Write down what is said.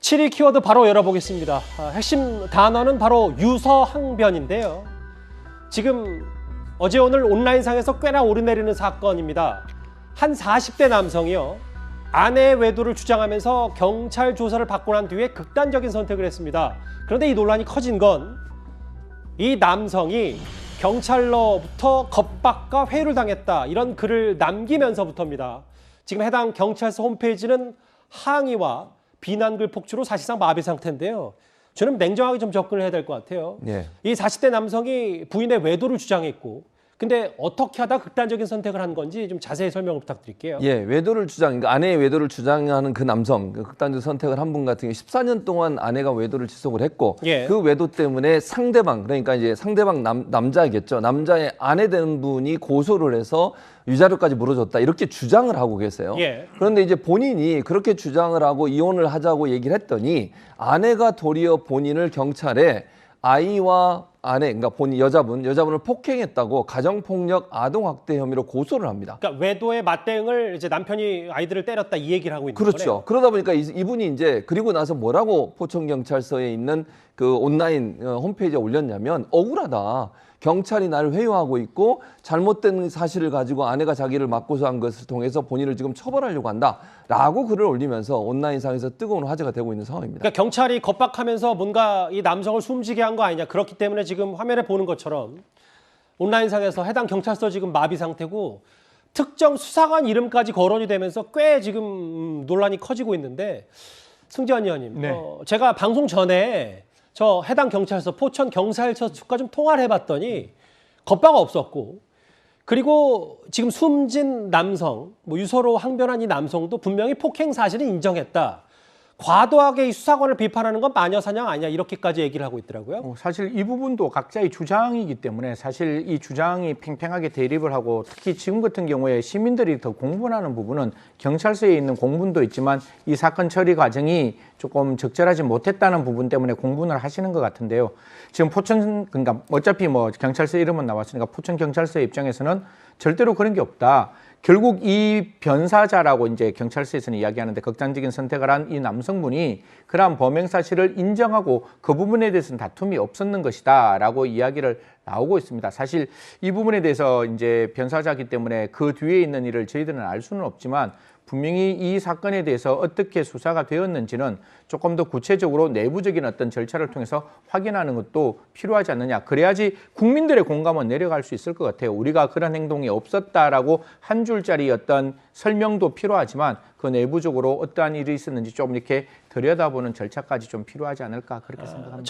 7위 키워드 바로 열어보겠습니다. 아, 핵심 단어는 바로 유서항변인데요. 지금 어제 오늘 온라인상에서 꽤나 오르내리는 사건입니다. 한 40대 남성이요. 아내의 외도를 주장하면서 경찰 조사를 받고 난 뒤에 극단적인 선택을 했습니다. 그런데 이 논란이 커진 건 이 남성이 경찰로부터 겁박과 회유를 당했다 이런 글을 남기면서부터입니다. 지금 해당 경찰서 홈페이지는 항의와 비난글 폭주로 사실상 마비 상태인데요. 저는 냉정하게 좀 접근을 해야 될 것 같아요. 예. 이 40대 남성이 부인의 외도를 주장했고 근데 어떻게 하다 극단적인 선택을 한 건지 좀 자세히 설명을 부탁드릴게요. 예, 외도를 주장, 그러니까 아내의 외도를 주장하는 그 남성, 그 극단적 선택을 한 분 같은 경우 14년 동안 아내가 외도를 지속을 했고 예. 그 외도 때문에 상대방, 그러니까 이제 상대방 남, 남자겠죠. 남자의 아내 되는 분이 고소를 해서 위자료까지 물어줬다 이렇게 주장을 하고 계세요. 예. 그런데 이제 본인이 그렇게 주장을 하고 이혼을 하자고 얘기를 했더니 아내가 도리어 본인을 경찰에 아이와 아내, 그러니까 본인 여자분, 여자분을 폭행했다고 가정폭력 아동학대 혐의로 고소를 합니다. 그러니까 외도의 맞대응을 이제 남편이 아이들을 때렸다 이 얘기를 하고 있는 그렇죠. 거네요. 그러다 보니까 이- 이분이 이제 그리고 나서 뭐라고 포천 경찰서에 있는 그 온라인 어, 홈페이지에 올렸냐면 억울하다. 경찰이 나를 회유하고 있고 잘못된 사실을 가지고 아내가 자기를 맞고서한 것을 통해서 본인을 지금 처벌하려고 한다라고 글을 올리면서 온라인상에서 뜨거운 화제가 되고 있는 상황입니다. 그러니까 경찰이 겁박하면서 뭔가 이 남성을 숨지게 한 거 아니냐 그렇기 때문에 지금 화면에 보는 것처럼 온라인상에서 해당 경찰서 지금 마비 상태고 특정 수사관 이름까지 거론이 되면서 꽤 지금 음, 논란이 커지고 있는데 승지원 의원님 네. 어, 제가 방송 전에 저 해당 경찰서 포천 경찰서 측과 좀 통화를 해봤더니 겁바가 없었고 그리고 지금 숨진 남성, 뭐 유서로 항변한 이 남성도 분명히 폭행 사실을 인정했다. 과도하게 이 수사관을 비판하는 건 마녀 사냥 아니야 이렇게까지 얘기를 하고 있더라고요. 어, 사실 이 부분도 각자의 주장이기 때문에 사실 이 주장이 팽팽하게 대립을 하고 특히 지금 같은 경우에 시민들이 더 공분하는 부분은 경찰서에 있는 공분도 있지만 이 사건 처리 과정이 조금 적절하지 못했다는 부분 때문에 공분을 하시는 것 같은데요. 지금 포천 그러니까 어차피 뭐 경찰서 이름은 나왔으니까 포천 경찰서의 입장에서는 절대로 그런 게 없다. 결국 이 변사자라고 이제 경찰서에서는 이야기하는데 극단적인 선택을 한 이 남성분이 그러한 범행 사실을 인정하고 그 부분에 대해서는 다툼이 없었는 것이다라고 이야기를 나오고 있습니다. 사실 이 부분에 대해서 이제 변사자기 때문에 그 뒤에 있는 일을 저희들은 알 수는 없지만 분명히 이 사건에 대해서 어떻게 수사가 되었는지는 조금 더 구체적으로 내부적인 어떤 절차를 통해서 확인하는 것도 필요하지 않느냐. 그래야지 국민들의 공감은 내려갈 수 있을 것 같아요. 우리가 그런 행동이 없었다라고 한 줄짜리 어떤 설명도 필요하지만 그 내부적으로 어떠한 일이 있었는지 좀 이렇게 들여다보는 절차까지 좀 필요하지 않을까 그렇게 생각합니다.